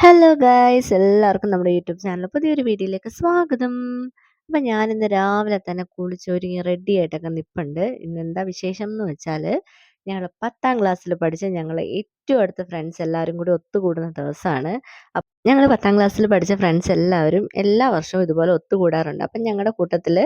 Hello guys എല്ലാവർക്കും നമ്മുടെ YouTube channel പുതിയൊരു വീഡിയോയിലേക്ക് സ്വാഗതം. അപ്പം ഞാനിന്ന് രാവിലെ തന്നെ കുളിച്ചൊരുങ്ങി റെഡി ആയിട്ടൊക്കെ നിൽപ്പുണ്ട് ഇന്ന് എന്താ വിശേഷം എന്ന് വെച്ചാൽ ഞങ്ങൾ പത്താം ക്ലാസ്സിൽ പഠിച്ച ഞങ്ങൾ ഏറ്റവും അടുത്ത ഫ്രണ്ട്സ് എല്ലാവരും കൂടി ഒത്തുകൂടുന്ന ദിവസമാണ് ഞങ്ങൾ പത്താം ക്ലാസ്സിൽ പഠിച്ച ഫ്രണ്ട്സ് എല്ലാവരും എല്ലാ വർഷവും ഇതുപോലെ ഒത്തുകൂടാറുണ്ട്. അപ്പം ഞങ്ങളുടെ കൂട്ടത്തിൽ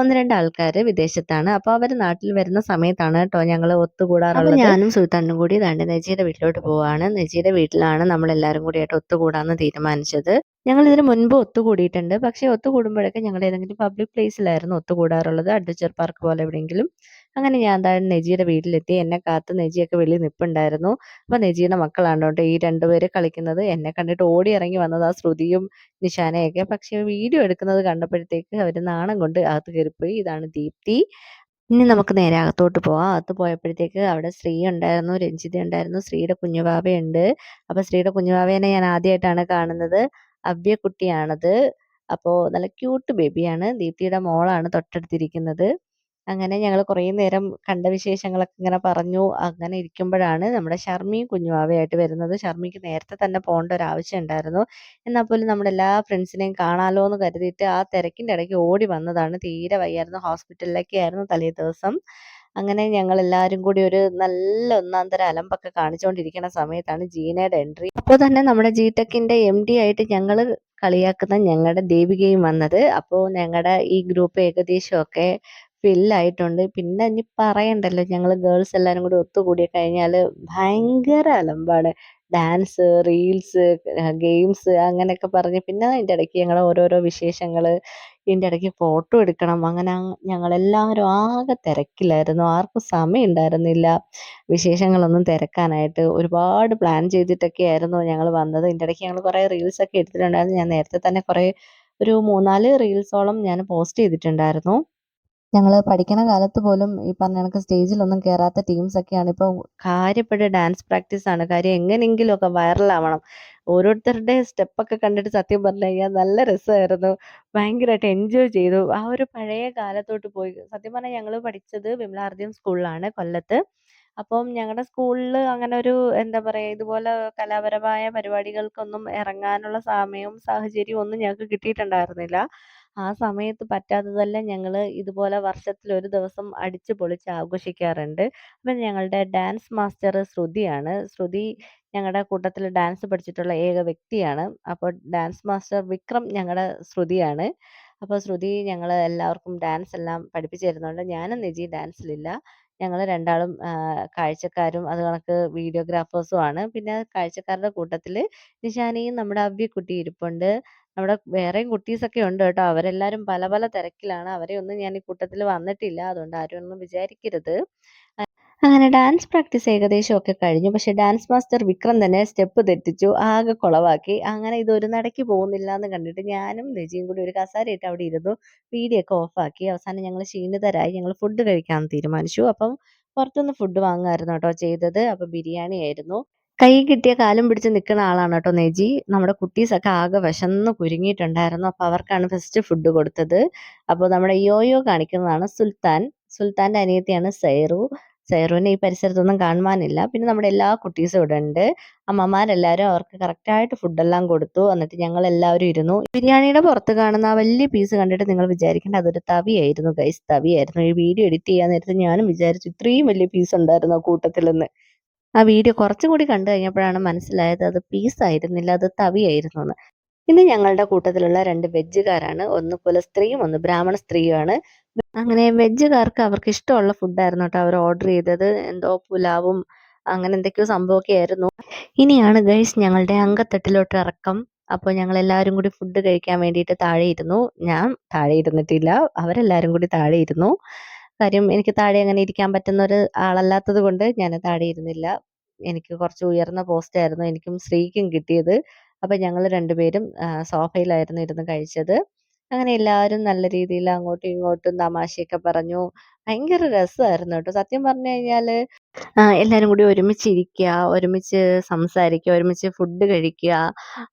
ഒന്ന് രണ്ട് ആൾക്കാർ വിദേശത്താണ്. അപ്പോൾ അവർ നാട്ടിൽ വരുന്ന സമയത്താണ് കേട്ടോ ഞങ്ങൾ ഒത്തുകൂടാറുള്ളത്. ഞാനും സുൽത്താനും കൂടി ദാണ്ട് നെജിയുടെ വീട്ടിലോട്ട് പോവാണ്. നെജിയുടെ വീട്ടിലാണ് നമ്മൾ എല്ലാവരും കൂടിയായിട്ട് ഒത്തുകൂടാന്ന് തീരുമാനിച്ചത്. ഞങ്ങൾ ഇതിന് മുൻപ് ഒത്തുകൂടിയിട്ടുണ്ട്. പക്ഷേ ഒത്തുകൂടുമ്പോഴൊക്കെ ഞങ്ങൾ ഏതെങ്കിലും പബ്ലിക് പ്ലേസിലായിരുന്നു ഒത്തുകൂടാറുള്ളത്. അഡ്വഞ്ചർ പാർക്ക് പോലെ എവിടെയെങ്കിലും. അങ്ങനെ ഞാൻ എന്തായാലും നെജിയുടെ വീട്ടിലെത്തി. എന്നെ കാത്ത് നെജിയൊക്കെ വെളിയിൽ നിൽപ്പുണ്ടായിരുന്നു അപ്പോൾ നെജിയുടെ മക്കളാണ് കേട്ടോ ഈ രണ്ടുപേര് കളിക്കുന്നത്. എന്നെ കണ്ടിട്ട് ഓടി ഇറങ്ങി വന്നത് ആ ശ്രുതിയും നിശാനയൊക്കെ പക്ഷേ വീഡിയോ എടുക്കുന്നത് കണ്ടപ്പോഴത്തേക്ക് അവർ നാണം കൊണ്ട് അകത്ത് കയറിപ്പോയി. ഇതാണ് ദീപ്തി. ഇനി നമുക്ക് നേരെ അകത്തോട്ട് പോവാം. അകത്ത് പോയപ്പോഴത്തേക്ക് അവിടെ ശ്രീ ഉണ്ടായിരുന്നു രഞ്ജിത ഉണ്ടായിരുന്നു ശ്രീയുടെ കുഞ്ഞുബാബയുണ്ട്. അപ്പോൾ ശ്രീയുടെ കുഞ്ഞുബാബേനെ ഞാൻ ആദ്യമായിട്ടാണ് കാണുന്നത്. അവ്യക്കുട്ടിയാണത് അപ്പോൾ നല്ല ക്യൂട്ട് ബേബിയാണ് ദീപ്തിയുടെ മോളാണ് തൊട്ടടുത്തിരിക്കുന്നത്. അങ്ങനെ ഞങ്ങൾ കുറേ നേരം കണ്ട വിശേഷങ്ങളൊക്കെ ഇങ്ങനെ പറഞ്ഞു. അങ്ങനെ ഇരിക്കുമ്പോഴാണ് നമ്മുടെ ഷർമിയും കുഞ്ഞുവാവയായിട്ട് വരുന്നത്. ഷർമിക്ക് നേരത്തെ തന്നെ പോകേണ്ട ഒരു ആവശ്യം ഉണ്ടായിരുന്നു. എന്നാൽ പോലും നമ്മുടെ എല്ലാ ഫ്രണ്ട്സിനെയും കാണാലോ എന്ന് കരുതിയിട്ട് ആ തിരക്കിന്റെ ഇടയ്ക്ക് ഓടി വന്നതാണ്. തീരെ വയ്യായിരുന്നു. ഹോസ്പിറ്റലിലൊക്കെ ആയിരുന്നു തലേ ദിവസം. അങ്ങനെ ഞങ്ങൾ എല്ലാവരും കൂടി ഒരു നല്ല ഒന്നാം തരം അലമ്പൊക്കെ കാണിച്ചുകൊണ്ടിരിക്കുന്ന സമയത്താണ് ജീനയുടെ എൻട്രി. അപ്പോൾ തന്നെ നമ്മുടെ ജി ടെക്കിന്റെ എം ഡി ആയിട്ട് ഞങ്ങൾ കളിയാക്കുന്ന ഞങ്ങളുടെ ദേവികയും വന്നത്. അപ്പോൾ ഞങ്ങളുടെ ഈ ഗ്രൂപ്പ് ഏകദേശമൊക്കെ ഫില്ലായിട്ടുണ്ട് പിന്നെ ഇനി പറയണ്ടല്ലോ ഞങ്ങൾ ഗേൾസ് എല്ലാവരും കൂടി ഒത്തുകൂടി കഴിഞ്ഞാൽ ഭയങ്കര അലമ്പാണ്. ഡാൻസ് റീൽസ് ഗെയിംസ് അങ്ങനെയൊക്കെ പറഞ്ഞ് പിന്നെ അതിന്റെ ഇടയ്ക്ക് ഞങ്ങൾ ഓരോരോ വിശേഷങ്ങൾ ഇതിന്റെ ഇടയ്ക്ക് ഫോട്ടോ എടുക്കണം. അങ്ങനെ ഞങ്ങളെല്ലാവരും ആകെ തിരക്കിലായിരുന്നു. ആർക്കും സമയം ഉണ്ടായിരുന്നില്ല. വിശേഷങ്ങളൊന്നും തിരക്കാനായിട്ട് ഒരുപാട് പ്ലാൻ ചെയ്തിട്ടൊക്കെ ആയിരുന്നു ഞങ്ങൾ വന്നത്. ഇതിന്റെ ഇടയ്ക്ക് ഞങ്ങൾ കുറേ റീൽസൊക്കെ എടുത്തിട്ടുണ്ടായിരുന്നു. ഞാൻ നേരത്തെ തന്നെ കുറേ ഒരു മൂന്നാൽ റീൽസോളം ഞാൻ പോസ്റ്റ് ചെയ്തിട്ടുണ്ടായിരുന്നു. ഞങ്ങൾ പഠിക്കണ കാലത്ത് പോലും ഈ പറഞ്ഞ കണക്ക് സ്റ്റേജിലൊന്നും കയറാത്ത ടീംസൊക്കെയാണ് ഇപ്പോൾ കാര്യപ്പെട്ട ഡാൻസ് പ്രാക്ടീസ് ആണ്. കാര്യം എങ്ങനെയെങ്കിലുമൊക്കെ വൈറലാവണം ഓരോരുത്തരുടെ സ്റ്റെപ്പൊക്കെ കണ്ടിട്ട് സത്യം പറഞ്ഞു കഴിഞ്ഞാൽ നല്ല രസമായിരുന്നു. ഭയങ്കരമായിട്ട് എൻജോയ് ചെയ്തു. ആ ഒരു പഴയ കാലത്തോട്ട് പോയി. സത്യം പറഞ്ഞാൽ ഞങ്ങൾ പഠിച്ചത് വിമലാർജ്യം സ്കൂളിലാണ് കൊല്ലത്ത്. അപ്പം ഞങ്ങളുടെ സ്കൂളിൽ അങ്ങനെ ഒരു എന്താ പറയുക ഇതുപോലെ കലാപരമായ പരിപാടികൾക്കൊന്നും ഇറങ്ങാനുള്ള സമയവും സാഹചര്യവും ഒന്നും ഞങ്ങൾക്ക് കിട്ടിയിട്ടുണ്ടായിരുന്നില്ല. ആ സമയത്ത് പറ്റാത്തതെല്ലാം ഞങ്ങൾ ഇതുപോലെ വർഷത്തിൽ ഒരു ദിവസം അടിച്ചു പൊളിച്ച് ആഘോഷിക്കാറുണ്ട്. അപ്പം ഞങ്ങളുടെ ഡാൻസ് മാസ്റ്റർ ശ്രുതിയാണ്. ശ്രുതി ഞങ്ങളുടെ കൂട്ടത്തിൽ ഡാൻസ് പഠിച്ചിട്ടുള്ള ഏക വ്യക്തിയാണ്. അപ്പോൾ ഡാൻസ് മാസ്റ്റർ വിക്രം ഞങ്ങളുടെ ശ്രുതിയാണ്. അപ്പോൾ ശ്രുതി ഞങ്ങൾ എല്ലാവർക്കും ഡാൻസ് എല്ലാം പഠിപ്പിച്ചു തരുന്നുണ്ട് ഞാനും നിജി ഡാൻസിലില്ല. ഞങ്ങൾ രണ്ടാളും കാഴ്ചക്കാരും അത് കണക്ക് വീഡിയോഗ്രാഫേഴ്സും ആണ്. പിന്നെ കാഴ്ചക്കാരുടെ കൂട്ടത്തിൽ നിഷാനയും നമ്മുടെ അവ്യക്കുട്ടി ഇരിപ്പുണ്ട്. നമ്മുടെ വേറെയും കുട്ടീസൊക്കെ ഉണ്ട് കേട്ടോ. അവരെല്ലാവരും പല പല തിരക്കിലാണ്. അവരെ ഒന്നും ഞാൻ ഈ കൂട്ടത്തിൽ വന്നിട്ടില്ല. അതുകൊണ്ട് ആരും ഒന്നും വിചാരിക്കരുത്. അങ്ങനെ ഡാൻസ് പ്രാക്ടീസ് ഏകദേശം ഒക്കെ കഴിഞ്ഞു. പക്ഷെ ഡാൻസ് മാസ്റ്റർ വിക്രം തന്നെ സ്റ്റെപ്പ് തെറ്റിച്ചു. ആകെ കുളവാക്കി. അങ്ങനെ ഇത് ഒരു നടക്ക് പോകുന്നില്ല എന്ന് കണ്ടിട്ട് ഞാനും രജിയും കൂടി ഒരു കസാരയിട്ട് അവിടെ ഇരുന്നു. വീഡിയോ ഒക്കെ ഓഫാക്കി അവസാനം ഞങ്ങൾ ക്ഷീണിതരായി. ഞങ്ങൾ ഫുഡ് കഴിക്കാൻ തീരുമാനിച്ചു. അപ്പം പുറത്തുനിന്ന് ഫുഡ് വാങ്ങുമായിരുന്നു കേട്ടോ ചെയ്തത്. അപ്പം ബിരിയാണി ആയിരുന്നു. കൈ കിട്ടിയ കാലും പിടിച്ച് നിൽക്കുന്ന ആളാണ് കേട്ടോ നെജി. നമ്മുടെ കുട്ടീസൊക്കെ ആകെ വിശന്ന് കുരുങ്ങിയിട്ടുണ്ടായിരുന്നു. അപ്പോൾ അവർക്കാണ് ഫസ്റ്റ് ഫുഡ് കൊടുത്തത്. അപ്പോൾ നമ്മുടെ യോയോ കാണിക്കുന്നതാണ് സുൽത്താൻ. സുൽത്താന്റെ അനിയത്തിയാണ് സൈറു. സൈറുവിനെ ഈ പരിസരത്തൊന്നും കാണുവാനില്ല. പിന്നെ നമ്മുടെ എല്ലാ കുട്ടീസും ഇവിടെ ഉണ്ട്. അമ്മമാരെല്ലാവരും അവർക്ക് കറക്റ്റായിട്ട് ഫുഡെല്ലാം കൊടുത്തു. എന്നിട്ട് ഞങ്ങൾ എല്ലാവരും ഇരുന്നു. ബിരിയാണിയുടെ പുറത്ത് കാണുന്ന ആ വലിയ പീസ് കണ്ടിട്ട് നിങ്ങൾ വിചാരിക്കേണ്ട അതൊരു തവിയായിരുന്നു ഗൈസ് തവിയായിരുന്നു. ഈ വീഡിയോ എഡിറ്റ് ചെയ്യാൻ നേരത്തെ ഞാനും വിചാരിച്ചു ഇത്രയും വലിയ പീസ് ഉണ്ടായിരുന്നു നിന്ന് ആ വീഡിയോ കുറച്ചും കൂടി കണ്ടു കഴിഞ്ഞപ്പോഴാണ് മനസ്സിലായത് അത് പീസായിരുന്നില്ല അത് തവിയായിരുന്നു എന്ന് ഇന്ന് ഞങ്ങളുടെ കൂട്ടത്തിലുള്ള രണ്ട് വെജുകാരാണ് ഒന്ന് കുലസ്ത്രീയും ഒന്ന് ബ്രാഹ്മണ സ്ത്രീയുമാണ്. അങ്ങനെ വെജുകാർക്ക് അവർക്ക് ഇഷ്ടമുള്ള ഫുഡായിരുന്നു കേട്ടോ അവർ ഓർഡർ ചെയ്തത്. എന്തോ പുലാവും അങ്ങനെ എന്തൊക്കെയോ സംഭവമൊക്കെ ആയിരുന്നു. ഇനിയാണ് ഗൈസ് ഞങ്ങളുടെ അങ്കത്തട്ടിലോട്ട് ഇറക്കം. അപ്പോൾ ഞങ്ങൾ എല്ലാവരും കൂടി ഫുഡ് കഴിക്കാൻ വേണ്ടിയിട്ട് താഴെ ഇരുന്നു. ഞാൻ താഴെ ഇരുന്നിട്ടില്ല അവരെല്ലാവരും കൂടി താഴെ ഇരുന്നു. കാര്യം എനിക്ക് താഴെ അങ്ങനെ ഇരിക്കാൻ പറ്റുന്ന ഒരു ആളല്ലാത്തത് കൊണ്ട് ഞാൻ താഴെ ഇരുന്നില്ല. എനിക്ക് കുറച്ച് ഉയർന്ന പോസ്റ്റ് ആയിരുന്നു എനിക്കും ശ്രീക്കും കിട്ടിയത്. അപ്പോൾ ഞങ്ങൾ രണ്ടുപേരും സോഫയിലായിരുന്നു ഇരുന്ന് കഴിച്ചത്. അങ്ങനെ എല്ലാവരും നല്ല രീതിയിൽ അങ്ങോട്ടും ഇങ്ങോട്ടും തമാശയൊക്കെ പറഞ്ഞു. ഭയങ്കര രസമായിരുന്നു കേട്ടോ. സത്യം പറഞ്ഞു കഴിഞ്ഞാൽ എല്ലാവരും കൂടി ഒരുമിച്ച് ഇരിക്കുക ഒരുമിച്ച് സംസാരിക്കുക ഒരുമിച്ച് ഫുഡ് കഴിക്കുക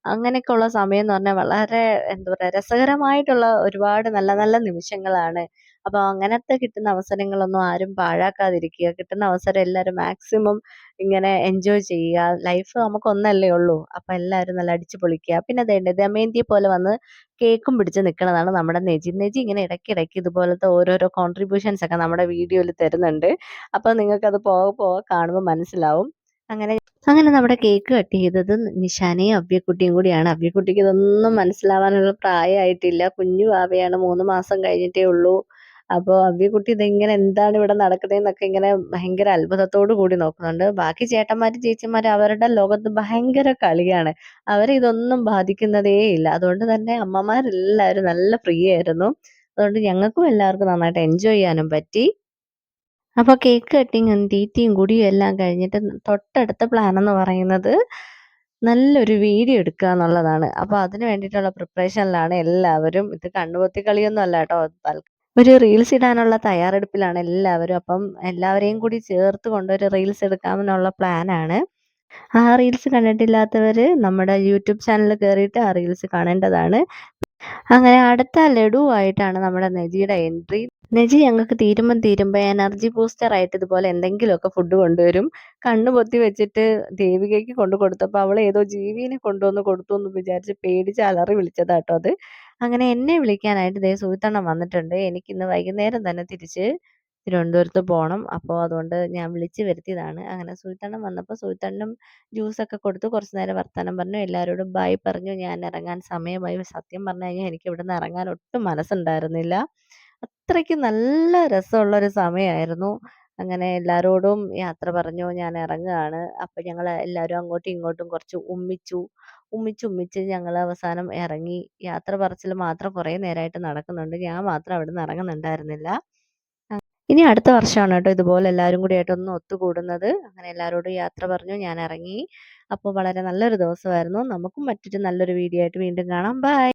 അങ്ങനെയൊക്കെ ഉള്ള സമയം എന്ന് പറഞ്ഞാൽ വളരെ എന്താ പറയുക രസകരമായിട്ടുള്ള ഒരുപാട് നല്ല നല്ല നിമിഷങ്ങളാണ് അപ്പോൾ അങ്ങനത്തെ കിട്ടുന്ന അവസരങ്ങളൊന്നും ആരും പാഴാക്കാതിരിക്കുക. കിട്ടുന്ന അവസരം എല്ലാവരും മാക്സിമം ഇങ്ങനെ എൻജോയ് ചെയ്യുക. ലൈഫ് നമുക്കൊന്നല്ലേ ഉള്ളൂ. അപ്പോൾ എല്ലാവരും നല്ല അടിച്ചു പൊളിക്കുക. പിന്നെ ദേ ദമയന്തി പോലെ വന്ന് കേക്കും പിടിച്ച് നിൽക്കുന്നതാണ് നമ്മുടെ നെജി. നെജി ഇങ്ങനെ ഇടയ്ക്കിടയ്ക്ക് ഇതുപോലത്തെ ഓരോരോ കോൺട്രിബ്യൂഷൻസ് ഒക്കെ നമ്മുടെ വീഡിയോയിൽ തരുന്നുണ്ട്. അപ്പോൾ നിങ്ങൾക്കത് പോകെ പോകെ കാണുമ്പോൾ മനസ്സിലാവും. അങ്ങനെ അങ്ങനെ നമ്മുടെ കേക്ക് കട്ട് ചെയ്തത് നിഷാനയും അവ്യക്കുട്ടിയും കൂടിയാണ്. അവ്യക്കുട്ടിക്ക് ഇതൊന്നും മനസ്സിലാവാനുള്ള പ്രായമായിട്ടില്ല. കുഞ്ഞു ആവയാണ് മൂന്ന് മാസം കഴിഞ്ഞിട്ടേ ഉള്ളൂ. അപ്പോൾ അവ്യക്കുട്ടി ഇതിങ്ങനെ എന്താണ് ഇവിടെ നടക്കുന്നതെന്നൊക്കെ ഇങ്ങനെ ഭയങ്കര അത്ഭുതത്തോടു കൂടി നോക്കുന്നുണ്ട്. ബാക്കി ചേട്ടന്മാരും ചേച്ചിമാരും അവരുടെ ലോകത്ത് ഭയങ്കര കളിയാണ്. അവരെ ഇതൊന്നും ബാധിക്കുന്നതേ ഇല്ല അതുകൊണ്ട് തന്നെ അമ്മമാരെല്ലാവരും നല്ല ഫ്രീ ആയിരുന്നു. അതുകൊണ്ട് ഞങ്ങൾക്കും എല്ലാവർക്കും നന്നായിട്ട് എൻജോയ് ചെയ്യാനും പറ്റി. അപ്പോൾ കേക്ക് കട്ടിങ്ങും തീറ്റയും കുടിയും എല്ലാം കഴിഞ്ഞിട്ട് തൊട്ടടുത്ത പ്ലാൻ എന്ന് പറയുന്നത് നല്ലൊരു വീഡിയോ എടുക്കുക എന്നുള്ളതാണ്. അപ്പോൾ അതിന് വേണ്ടിയിട്ടുള്ള പ്രിപ്പറേഷനിലാണ് എല്ലാവരും. ഇത് കണ്ണുപൊത്തി കളിയൊന്നും അല്ല കേട്ടോ. ഒരു റീൽസ് ഇടാനുള്ള തയ്യാറെടുപ്പിലാണ് എല്ലാവരും. അപ്പം എല്ലാവരെയും കൂടി ചേർത്ത് കൊണ്ടൊരു റീൽസ് എടുക്കാമെന്നുള്ള പ്ലാനാണ്. ആ റീൽസ് കണ്ടിട്ടില്ലാത്തവർ നമ്മുടെ യൂട്യൂബ് ചാനൽ കയറിയിട്ട് ആ റീൽസ് കാണേണ്ടതാണ്. അങ്ങനെ അടുത്ത ലഡു ആയിട്ടാണ് നമ്മുടെ നജിയുടെ എൻട്രി. നജി ഞങ്ങൾക്ക് തീരുമ്പം തീരുമ്പോൾ എനർജി ബൂസ്റ്റർ ആയിട്ട് ഇതുപോലെ എന്തെങ്കിലുമൊക്കെ ഫുഡ് കൊണ്ടുവരും. കണ്ണു പൊത്തി വെച്ചിട്ട് ദേവികയ്ക്ക് കൊണ്ടു കൊടുത്തപ്പോൾ അവൾ ഏതോ ജീവിനെ കൊണ്ടുവന്ന് കൊടുത്തു എന്ന് വിചാരിച്ച് പേടിച്ച് അലറി വിളിച്ചതാട്ടോ അത്. അങ്ങനെ എന്നെ വിളിക്കാനായിട്ട് ദേ സൂയിത്തണ്ണൻ വന്നിട്ടുണ്ട്. എനിക്ക് ഇന്ന് വൈകുന്നേരം തന്നെ തിരിച്ച് തിരുവനന്തപുരത്ത് പോണം. അപ്പോൾ അതുകൊണ്ട് ഞാൻ വിളിച്ച് വരുത്തിയതാണ്. അങ്ങനെ സൂയിത്തണ്ണൻ വന്നപ്പോൾ സൂയിത്തണ്ണനും ജ്യൂസൊക്കെ കൊടുത്തു. കുറച്ച് നേരം വർത്താനം പറഞ്ഞു. എല്ലാവരോടും ബൈ പറഞ്ഞു. ഞാൻ ഇറങ്ങാൻ സമയമായി. സത്യം പറഞ്ഞു കഴിഞ്ഞാൽ എനിക്ക് ഇവിടുന്ന് ഇറങ്ങാൻ ഒട്ടും മനസ്സുണ്ടായിരുന്നില്ല. അത്രയ്ക്ക് നല്ല രസമുള്ള രസമുള്ളൊരു സമയമായിരുന്നു. അങ്ങനെ എല്ലാവരോടും യാത്ര പറഞ്ഞു. ഞാൻ ഇറങ്ങുകയാണ്. അപ്പോൾ ഞങ്ങൾ എല്ലാവരും അങ്ങോട്ടും ഇങ്ങോട്ടും കുറച്ച് ഉമ്മിച്ചു. ഉമ്മിച്ച് ഉമ്മിച്ച് ഞങ്ങൾ അവസാനം ഇറങ്ങി. യാത്ര പറച്ചിൽ മാത്രം കുറേ നേരമായിട്ട് നടക്കുന്നുണ്ട്. ഞാൻ മാത്രം അവിടുന്ന് ഇറങ്ങുന്നുണ്ടായിരുന്നില്ല. ഇനി അടുത്ത വർഷമാണ് കേട്ടോ ഇതുപോലെ എല്ലാവരും കൂടിയായിട്ട് ഒന്ന് ഒത്തുകൂടുന്നത്. അങ്ങനെ എല്ലാവരോടും യാത്ര പറഞ്ഞു. ഞാൻ ഇറങ്ങി. അപ്പോൾ വളരെ നല്ലൊരു ദിവസമായിരുന്നു. നമുക്കും മറ്റൊരു നല്ലൊരു വീഡിയോ ആയിട്ട് വീണ്ടും കാണാം. ബൈ.